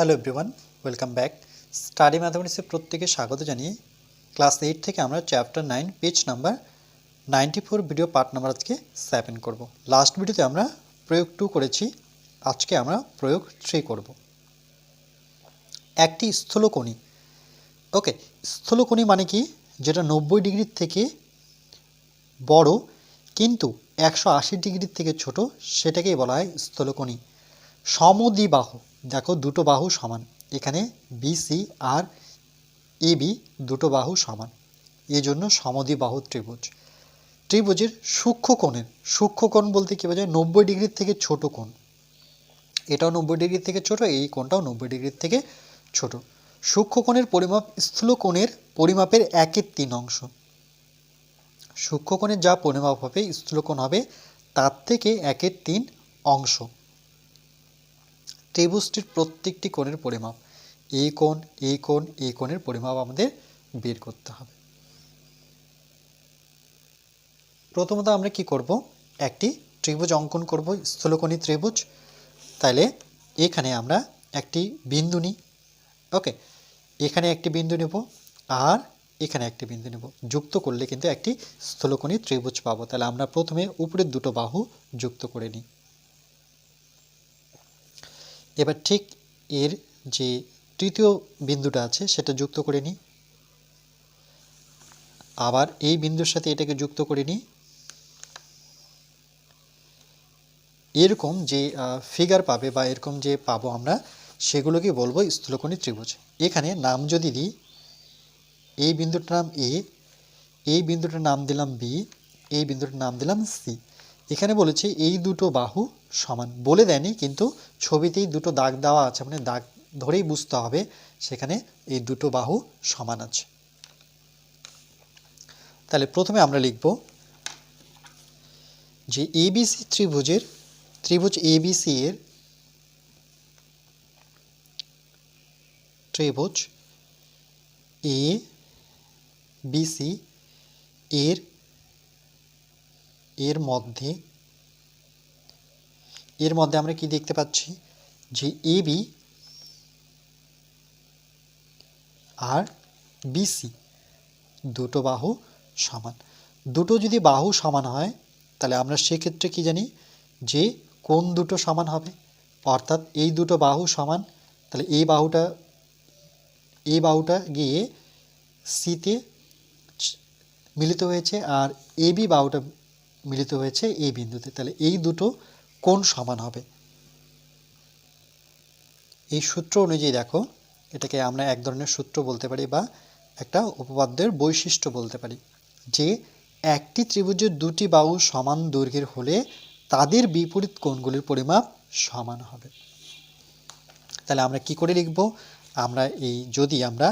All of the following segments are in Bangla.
Hello everyone welcome back study ম্যাথামেটিক্সে প্রত্যেকে স্বাগত জানিয়ে ক্লাস এইট থেকে আমরা chapter nine page number ninety four video part number আজকে সেভেন করব। লাস্ট ভিডিওতে আমরা প্রয়োগ টু করেছি, আজকে আমরা প্রয়োগ থ্রি করব। একটি স্থূলকণি। ওকে স্থূলকণি মানে কি? যেটা নব্বই ডিগ্রির থেকে বড়, কিন্তু একশো আশি ডিগ্রির থেকে ছোট, সেটাকেই বলা হয় স্থূলকণি। সমদ্বিবাহু, দেখো দুটো বাহু সমান। এখানে বিসি আর এবি দুটো বাহু সমান। এই জন্য সমদ্বিবাহু ত্রিভুজ। ত্রিভুজের সূক্ষ্ম কোণের, সূক্ষ্ম কোণ বলতে কী বোঝায়? নব্বই ডিগ্রির থেকে ছোট কোণ। এটাও নব্বই ডিগ্রির থেকে ছোট, এই কোণটাও নব্বই ডিগ্রির থেকে ছোট। সূক্ষ্ম কোণের পরিমাপ স্থূল কোণের পরিমাপের একের তিন অংশ। সূক্ষ্মকোণের যা পরিমাপ হবে স্থূলকোণ হবে, তার থেকে একের তিন অংশ। ত্রিভুজটির প্রত্যেকটি কোণের পরিমাপ। এই কোণ এই কোণ, এই কোণের পরিমাপ আমাদের বের করতে হবে। প্রথমত আমরা কি করব? একটি ত্রিভুজ অঙ্কন করব, স্থূলকোণী ত্রিভুজ। তাহলে এখানে আমরা একটি বিন্দু নিই। ওকে, এখানে একটি বিন্দু নেব আর এখানে একটি বিন্দু নেব। যুক্ত করলে কিন্তু একটি স্থূলকোণী ত্রিভুজ পাবো। তাহলে আমরা প্রথমে উপরের দুটো বাহু যুক্ত করে নিই। এবার ঠিক এর যে তৃতীয় বিন্দুটা আছে, সেটা যুক্ত করে নিই। আবার এই বিন্দুর সাথে এটাকে যুক্ত করে নিই। এরকম যে ফিগার পাবে বা এরকম যে পাবো আমরা, সেগুলোকে বলব স্থূলকোণী ত্রিভুজ। এখানে নাম যদি দিই, এই বিন্দুটার নাম এ এই বিন্দুটার নাম দিলাম বি এই বিন্দুটার নাম দিলাম সি এখানে বলেছে এই দুটো বাহু সমান বলে দেয়নি, কিন্তু ছবিতেই দুটো দাগ দেওয়া আছে মানে দাগ ধরেই বুঝতে হবে, সেখানে এই দুটো বাহু সমান আছে। তাহলে প্রথমে আমরা লিখব যে এবিসি ত্রিভুজের, ত্রিভুজ এবিসি এর ত্রিভুজ এ বিসি এর এর মধ্যে এর মধ্যে আমরা কি দেখতে পাচ্ছি? যে এ বি আর বিসি দুটো বাহু সমান। দুটো যদি বাহু সমান হয়, তাহলে আমরা সেক্ষেত্রে কি জানি যে কোন দুটো সমান হবে? অর্থাৎ এই দুটো বাহু সমান, তাহলে এই বাহুটা এই বাহুটা গিয়ে সিতে মিলিত হয়েছে আর এ বি বাহুটা মিলিত হয়েছে এই বিন্দুতে। তাহলে এই দুটো কোণ সমান হবে? এই সূত্র অনুযায়ী দেখো, এটাকে আমরা এক ধরনের সূত্র বলতে পারি বা একটা উপপাদ্যের বৈশিষ্ট্য বলতে পারি যে একটি ত্রিভুজের দুটি বাহু সমান দৈর্ঘ্যের হলে তাদের বিপরীত কোণগুলির পরিমাপ সমান হবে। তাহলে আমরা কি করে লিখব? আমরা এই যদি আমরা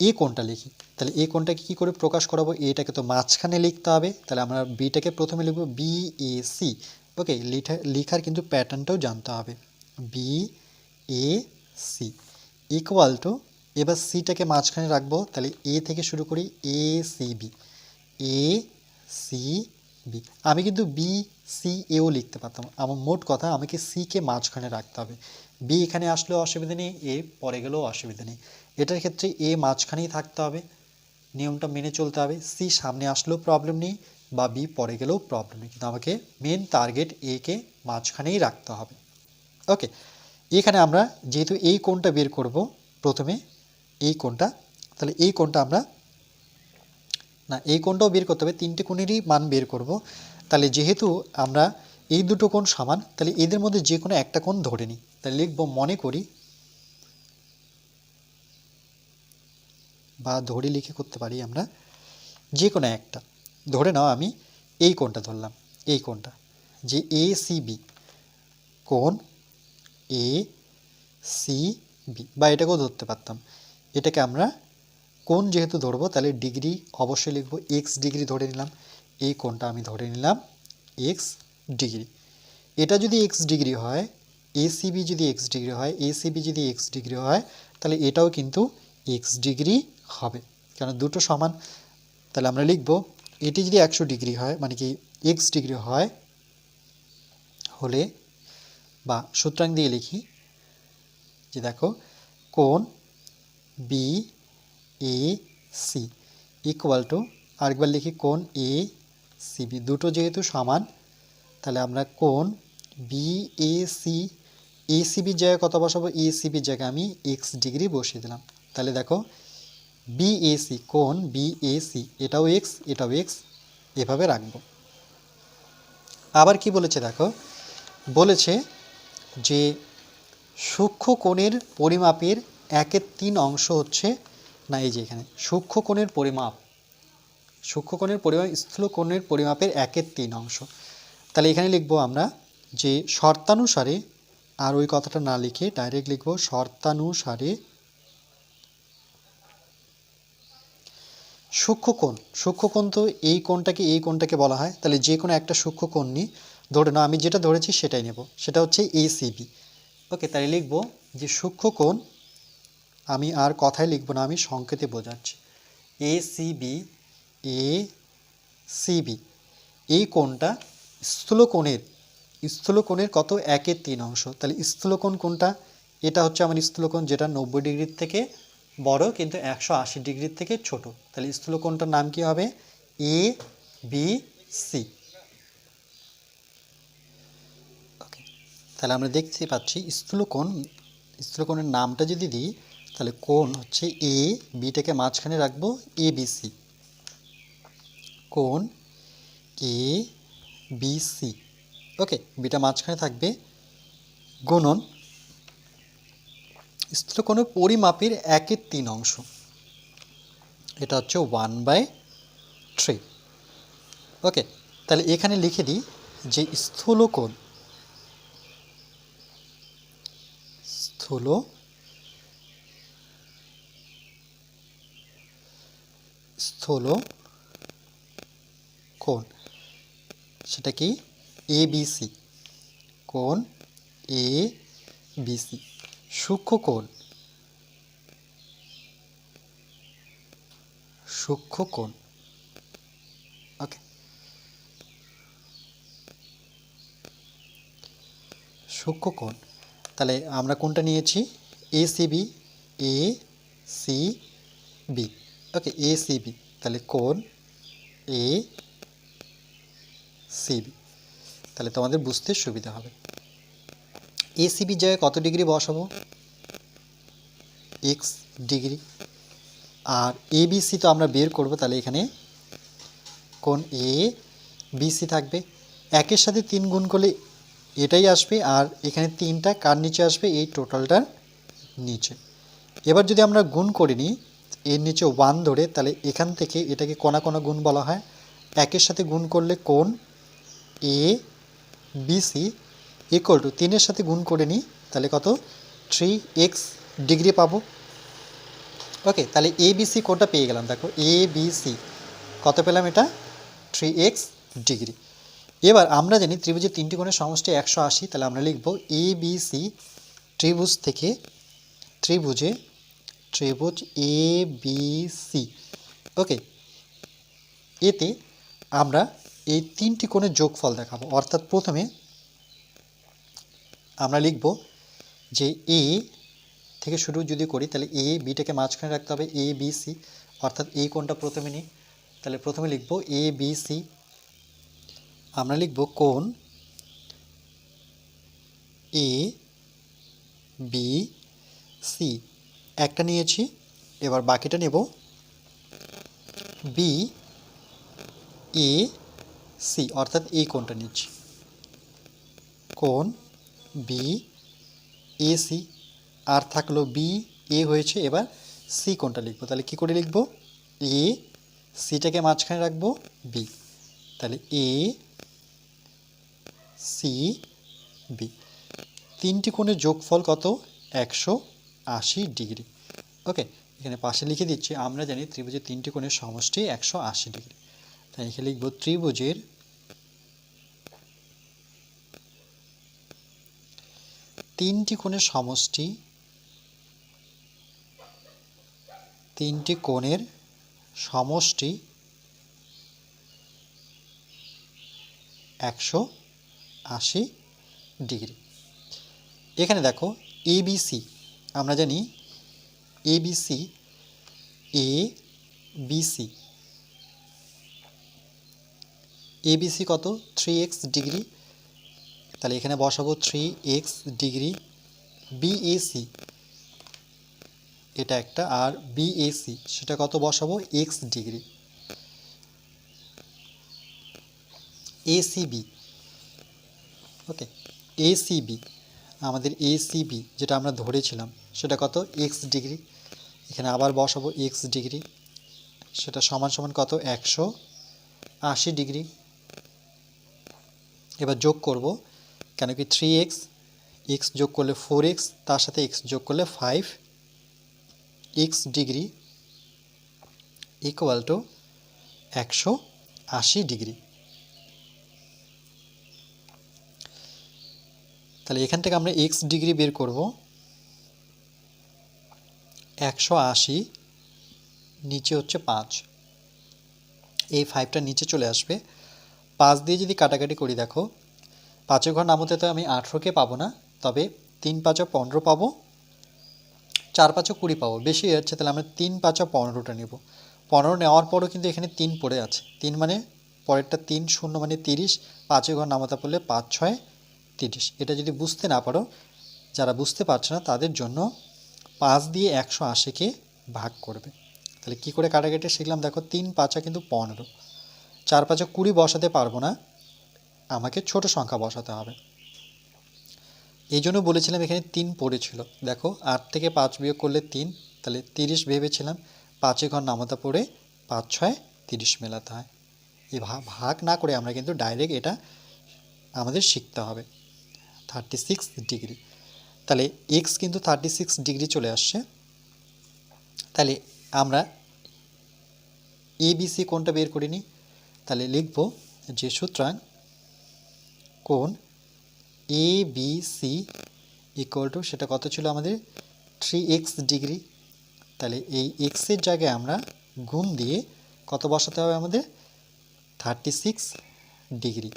এ কোণটা লিখি, তাহলে এ কোণটাকে কী করে প্রকাশ করাবো? এটাকে তো মাঝখানে লিখতে হবে। তাহলে আমরা বিটাকে প্রথমে লিখব বি এ সি ওকে লিখা, লিখার কিন্তু প্যাটার্নটাও জানতে হবে। B A C equal to এবার সিটাকে মাঝখানে রাখব, তাহলে এ থেকে শুরু করি A C B A C B আমি কিন্তু বি সি এও লিখতে পারতাম। আমার মোট কথা, আমাকে সিকে মাঝখানে রাখতে হবে। বি এখানে আসলেও অসুবিধা নেই এ পরে গেলেও অসুবিধা নেই। এটার ক্ষেত্রে এ মাঝখানেই থাকতে হবে। নিয়মটা মেনে চলতে হবে। সি সামনে আসলেও প্রবলেম নেই। বা বি পরে গেলেও প্রবলেম নেই। কিন্তু আমাকে মেন টার্গেট এ কে মাঝখানেই রাখতে হবে। ওকে এখানে আমরা যেহেতু এই কোণটা বের করব, প্রথমে এই কোণটা, তাহলে এই কোণটা আমরা, না, এই কোণটাও বের করতে হবে, তিনটে কোণেরই মান বের করব। তাহলে যেহেতু আমরা এই দুটো কোণ সমান, তাহলে এদের মধ্যে যে কোনো একটা কোণ ধরে নিই। তাহলে লিখব মনে করি, বা ধরে লিখে করতে পারি আমরা যে কোনো একটা। ধরে নাও আমি এই কোণটা ধরলাম, এই কোণটা। যে A C B A C B বা এটাকেও ধরতে পারতাম। এটাকে আমরা কোণ যেহেতু ধরবো, তাহলে ডিগ্রি অবশ্যই লিখব এক্স ডিগ্রি ধরে নিলাম। এই কোণটা আমি ধরে নিলাম এক্স ডিগ্রি। এটা যদি এক্স ডিগ্রি হয় এসিবি যদি এক্স ডিগ্রি হয় এসিবি যদি এক্স ডিগ্রি হয়, তাহলে এটাও কিন্তু এক্স ডিগ্রি হবে। কারণ দুটো সমান। তাহলে আমরা লিখব এটি যদি একশো ডিগ্রি হয় মানে কি এক্স ডিগ্রি হয়, হলে বা সূত্রাং দিয়ে লিখি, যে দেখো, কোণ B A C equal to আরেকবার লিখি কোণ এ সিবি দুটো যেহেতু সমান, তাহলে আমরা কোণ বি এ সি এ সিবির জায়গায় কত বসাবো? এ সিবির জায়গায় আমি এক্স ডিগ্রি বসিয়ে দিলাম। তাহলে দেখো বিএসি কোণ বিএসি এটাও এক্স এটাও এক্স এভাবে রাখব। আবার কি বলেছে দেখো? বলেছে যে সূক্ষ্ম কোণের পরিমাপের একের তিন অংশ হচ্ছে, না এই যে এখানে, সূক্ষ্ম কোণের পরিমাপ, সূক্ষ্ম কোণের পরিমাপ, স্থূল কোণের পরিমাপের একের তিন অংশ। তাহলে এখানে লিখব আমরা যে শর্তানুসারে, আর ওই কথাটা না লিখে ডাইরেক্ট লিখব, শর্তানুসারে সূক্ষ্মকোণ। সূক্ষ্মকোণ তো এই কোণটাকে এই কোণটাকে বলা হয়। তাহলে যে কোনো একটা সূক্ষ্মকোণ নিই ধরে নাও, আমি যেটা ধরেছি সেটাই নেব। সেটা হচ্ছে এসিবি ওকে তাই লিখব যে সূক্ষ্মকোণ আমি আর কথায় লিখব না, আমি সংকেতে বোঝাচ্ছি। এ সিবি এ সিবি এই কোণটা স্থূলকোণের স্থূলকোণের কত? একের তিন অংশ। তাহলে স্থূলকোণ কোনটা এটা হচ্ছে আমার স্থূলকোণ, যেটা নব্বই ডিগ্রির থেকে বড়, কিন্তু একশো আশি ডিগ্রির থেকে ছোট। তাহলে স্থূলকোণটার নাম কি হবে? এ বি সি ওকে তাহলে আমরা দেখতে পাচ্ছি স্থূলকোণ। স্থূলকোণের নামটা যদি দিই, তাহলে কোণ হচ্ছে এ বিটাকে মাঝখানে রাখব এ বি সি কোণ A B C okay beta মাঝখানে থাকবে। গুণন স্থূলকোণের পরিমাপের একের তিন অংশ। এটা হচ্ছে ওয়ান বাই থ্রি ওকে তাহলে এখানে লিখে দিই যে স্থূলকোণ, স্থূল স্থূল কোণ সেটা কি? এ বিসি কোণ এ বিসি সূক্ষ্ম কোণ। সূক্ষ্ম কোণ। ওকে। সূক্ষ্ম কোণ। তাহলে আমরা কোনটা নিয়েছি A CB A C B okay A CB তাহলে কোণ এ সিবি তাহলে তোমাদের বুঝতে সুবিধা হবে। এসিবি জায়গায় কত ডিগ্রি বসাবো? X degree. আর এবিসি তো আমরা বের করব তাহলে এখানে। কোন এ বিসি থাকবে। একের সাথে তিন গুণ করলে এটাই আসবে। আর এখানে তিনটা কার নিচে আসবে? এই টোটালটার নিচে। এবার যদি আমরা গুণ করে নিই, এর নিচে ওয়ান ধরে, তাহলে এখান থেকে এটাকে কোনা কোনা গুণ বলা হয়। একের সাথে গুণ করলে কোন এ বিসি ইকুয়াল টু তিনের সাথে গুণ করে নিই, তাহলে কত? থ্রি এক্স ডিগ্রি পাবো। ওকে তাহলে এ বিসি কোনটা পেয়ে গেলাম, দেখো এ বিসি কত পেলাম এটা? থ্রি এক্স ডিগ্রি এবার আমরা জানি ত্রিভুজের তিনটি কোণের সমষ্টি একশো আশি, তাহলে আমরা লিখব এ বিসি ত্রিভুজ থেকে ত্রিভুজে ত্রিভুজ এ বি সি ওকে এতে আমরা এই তিনটি কোণের যোগফল দেখাবো, অর্থাৎ প্রথমে আমরা লিখব যে এ থেকে শুরু যদি করি, তাহলে এ বিটাকে মাঝখানে রাখতে হবে, এ, বি, সি। অর্থাৎ এই কোনটা প্রথমে নিই, তাহলে প্রথমে লিখব এ, বি, সি। আমরা লিখব কোন এ, বি, সি। একটা নিয়েছি, এবার বাকিটা নেব। B, A, C. অর্থাৎ এই কোনটা নিচ্ছি। কোণ বি এ সি আর থাকল বি এ হয়েছে, এবার সি কোনটা লিখব? তাহলে কি করে লিখব? এ সিটাকে মাঝখানে রাখব বি তাহলে এ সি বি তিনটি কোণের যোগফল কত? একশো আশি ডিগ্রি। ওকে, এখানে পাশে লিখে দিচ্ছি, আমরা জানি ত্রিভুজের তিনটি কোণের সমষ্টি একশো আশি ডিগ্রি। তাই এখানে লিখব ত্রিভুজের তিনটি কোণের সমষ্টি, তিনটি কোণের সমষ্টি একশো আশি ডিগ্রি। এখানে দেখো এবিসি আমরা জানি A B C A B C A B C কত? থ্রি এক্স ডিগ্রি তাহলে এখানে বসাবো থ্রি এক্স ডিগ্রি বিএসি এটা একটা, আর বিএসি সেটা কত বসাবো? X degree. ACB okay ACB আমাদের এসিবি যেটা আমরা ধরেছিলাম, সেটা কত? X degree. এখানে আবার বসাবো এক্স ডিগ্রি। সেটা সমান সমান কত? একশো আশি ডিগ্রি। এবার যোগ করব কেন কি থ্রি এক্স এক্স যোগ করলে ফোর এক্স তার সাথে এক্স যোগ করলে five X degree equal to একশো আশি ডিগ্রি তাহলে এখান থেকে আমরা এক্স ডিগ্রি বের করব, একশো আশি, নিচে হচ্ছে পাঁচ। এই ফাইভটা নিচে চলে আসবে। পাঁচ দিয়ে যদি কাটাকাটি করি দেখো পাঁচের ঘর নামতে তো আমি আঠেরোকে পাবো না, তবে তিন পাঁচও পনেরো পাবো, চার পাঁচও কুড়ি পাবো। বেশি যাচ্ছে, তাহলে আমরা তিন পাঁচও পনেরোটা নেব। পনেরো নেওয়ার পরও কিন্তু এখানে তিন পড়ে আছে। তিন মানে পরেরটা তিন, শূন্য মানে তিরিশ পাঁচের ঘর নামাতে পড়লে পাঁচ, ছয়, তিরিশ। এটা যদি বুঝতে না পারো, যারা বুঝতে পারছে না, তাদের জন্য পাঁচ দিয়ে একশো আশিকে ভাগ করবে। তাহলে কি করে কাটাকাটি শিখলাম? দেখো, তিন পাঁচা কিন্তু পনেরো। চার পাঁচা কুড়ি বসাতে পারব না আমাকে ছোট সংখ্যা বসাতে হবে। এই জন্য বলেছিলাম এখানে তিন পড়েছিল। দেখো, আট থেকে পাঁচ বিয়োগ করলে তিন, তাহলে তিরিশ ভেবেছিলাম। পাঁচে ঘর নামাতে পড়ে পাঁচ, ছয়, তিরিশ মেলাতে হয়। এই ভাগ না করে আমরা কিন্তু ডাইরেক্ট এটা আমাদের শিখতে হবে। থার্টি সিক্স ডিগ্রি তাহলে এক্স কিন্তু থার্টি সিক্স ডিগ্রি চলে আসছে। তাহলে আমরা এবিসি কোনটা বের করিনি? তাহলে লিখব যে সুতরাং কোন B A C equal to সেটা কত ছিল আমাদের? থ্রি এক্স ডিগ্রি তাহলে এই এক্সের জায়গায় আমরা গুণ দিয়ে কত বসাতে হবে আমাদের? থার্টি সিক্স ডিগ্রি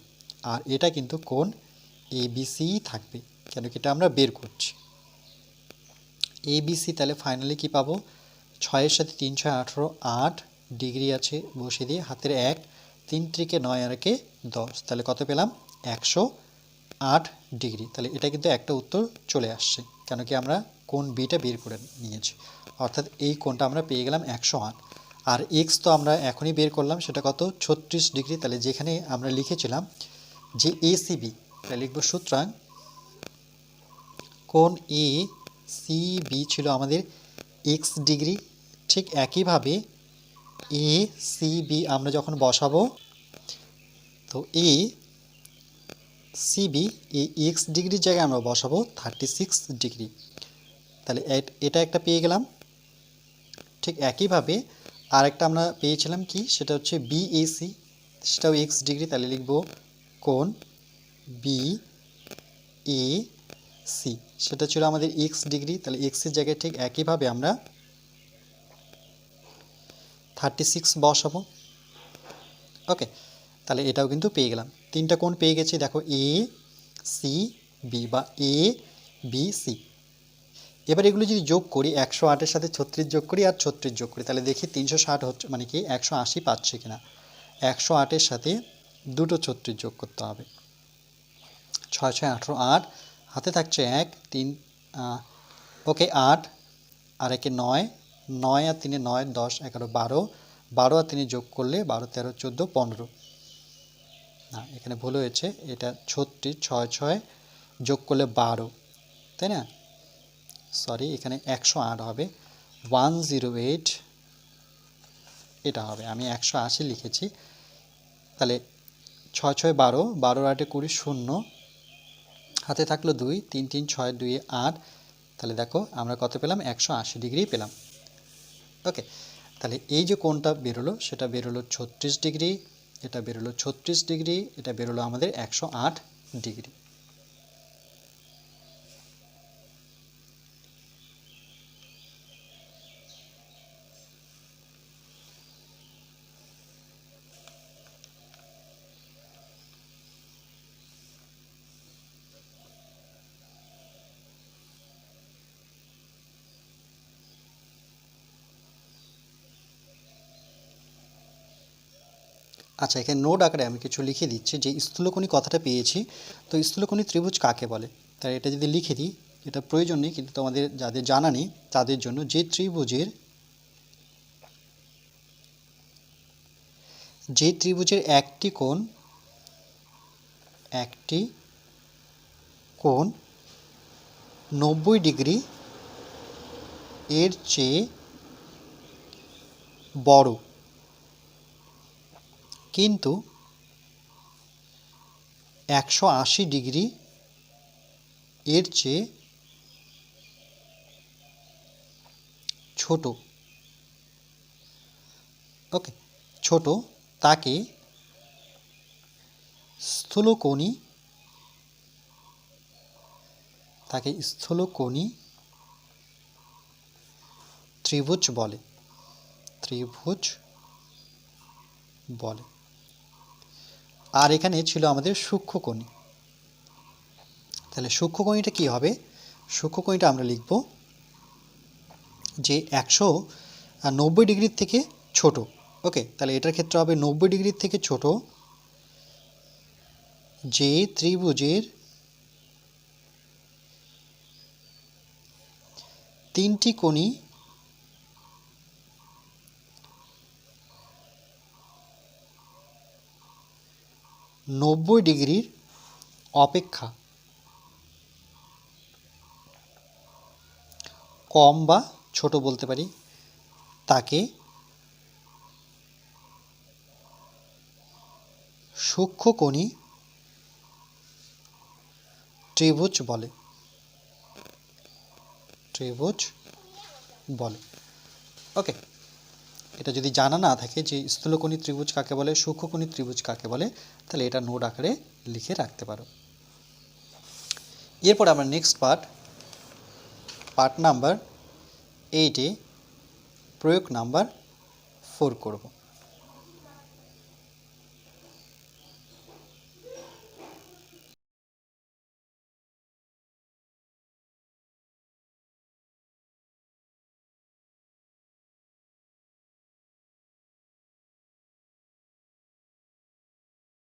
আর এটা কিন্তু কোন এ বিসি থাকবে, কেন কি এটা আমরা বের করছি। এ বিসি তাহলে ফাইনালি কি পাবো? ছয়ের সাথে তিন, ছয়, আঠেরো, আট ডিগ্রি আছে, বসিয়ে দিয়ে হাতের এক, তিন ত্রিকে নয় আর একে দশ। তাহলে কত পেলাম? একশো আট ডিগ্রি। তাহলে এটা কিন্তু একটা উত্তর চলে আসছে, কেন কি আমরা কোন বিটা বের করে নিয়েছি। অর্থাৎ এই কোনটা আমরা পেয়ে গেলাম একশো আট। আর এক্স তো আমরা এখনই বের করলাম, সেটা কত? ছত্রিশ ডিগ্রি। তাহলে যেখানে আমরা লিখেছিলাম যে এসিবি তাহলে লিখব সুতরাং কোন এ সি বি ছিল আমাদের এক্স ডিগ্রি। ঠিক একইভাবে এ সি বি আমরা যখন বসাবো, তো এ সিবি এই এক্স ডিগ্রির জায়গায় আমরা বসাবো থার্টি সিক্স ডিগ্রি। তাহলে এটা একটা পেয়ে গেলাম। ঠিক একইভাবে আরেকটা আমরা পেয়েছিলাম কি? সেটা হচ্ছে বিএসি সেটাও এক্স ডিগ্রি, তাহলে লিখব কোন বি এ সি সেটা ছিল আমাদের এক্স ডিগ্রি, তাহলে এক্সের জায়গায় ঠিক একইভাবে আমরা থার্টি সিক্স বসাবো। ওকে তাহলে এটাও কিন্তু পেয়ে গেলাম। তিনটা কোণ পেয়ে গেছি, দেখো এ সি বি বা এ বি সি এবার এগুলো যদি যোগ করি, একশো আটের সাথে ছত্রিশ যোগ করি আর ছত্রিশ যোগ করি, তাহলে দেখি তিনশো ষাট হচ্ছে মানে কি একশো আশি পাচ্ছে কিনা। একশো আটের সাথে দুটো ছত্রিশ যোগ করতে হবে। ছয় ছয় আঠেরো আট, হাতে থাকছে এক, তিন ওকে, আট, আর একে নয় নয় আর তিনে নয়, দশ, এগারো, বারো বারো আর তিনি যোগ করলে বারো, তেরো, চোদ্দ, পনেরো। না, এখানে ভুল হয়েছে। এটা ছত্রিশ, ছয় ছয় যোগ করলে বারো, তাই না? সরি এখানে একশো আট হবে। ওয়ান জিরো এইট, এটা হবে। আমি একশো আশি লিখেছি। তাহলে ছয় ছয়, বারো বারো আটে কুড়ি, শূন্য। হাতে থাকল দুই, তিন তিন, ছয়, দুই, আট। তাহলে দেখো, আমরা কত পেলাম? একশো আশি ডিগ্রি পেলাম। ওকে তাহলে এই যে কোনটা বেরোলো, সেটা বেরোলো ছত্রিশ ডিগ্রি। এটা বেরোলো ছত্রিশ ডিগ্রি এটা বেরোলো আমাদের একশো আট ডিগ্রি। আচ্ছা এখানে নোট আকারে আমি কিছু লিখে দিচ্ছি যে স্থূলকোণী কথাটা পেয়েছি। তো স্থূলকোণী ত্রিভুজ কাকে বলে? তাই এটা যদি লিখে দিই, এটা প্রয়োজন নেই, কিন্তু তোমাদের যাদের জানা নেই, তাদের জন্য যে ত্রিভুজের যে ত্রিভুজের একটি কোণ একটি কোণ নব্বই ডিগ্রি এর চেয়ে বড়। কিন্তু একশো আশি ডিগ্রি এর চেয়ে ছোট। ওকে, ছোট তাকে স্থূলকোণী তাকে স্থূলকোণী ত্রিভুজ বলে। ত্রিভুজ বলে। আর এখানে ছিল আমাদের সূক্ষ্মকোণী। তাহলে সূক্ষ্মকোণীটা কী হবে? সূক্ষ্মকোণীটা আমরা লিখব যে একশো নব্বই ডিগ্রির থেকে ছোট। ওকে, তাহলে এটার ক্ষেত্রে হবে নব্বই ডিগ্রির থেকে ছোট যে ত্রিভুজের তিনটি কোণই নব্বই ডিগ্রির অপেক্ষা। কম বা ছোট বলতে পারি, তাকে সূক্ষ্মকোণী ত্রিভুজ বলে। ত্রিভুজ বলে। ওকে এটা যদি জানা না থাকে যে স্থূলকোণী ত্রিভুজ কাকে বলে, সূক্ষ্মকোণী ত্রিভুজ কাকে বলে, তাহলে এটা নোট আকারে লিখে রাখতে পারো। এরপর আমরা নেক্সট পার্ট পার্ট নাম্বার এইটে প্রয়োগ নাম্বার ফোর করব।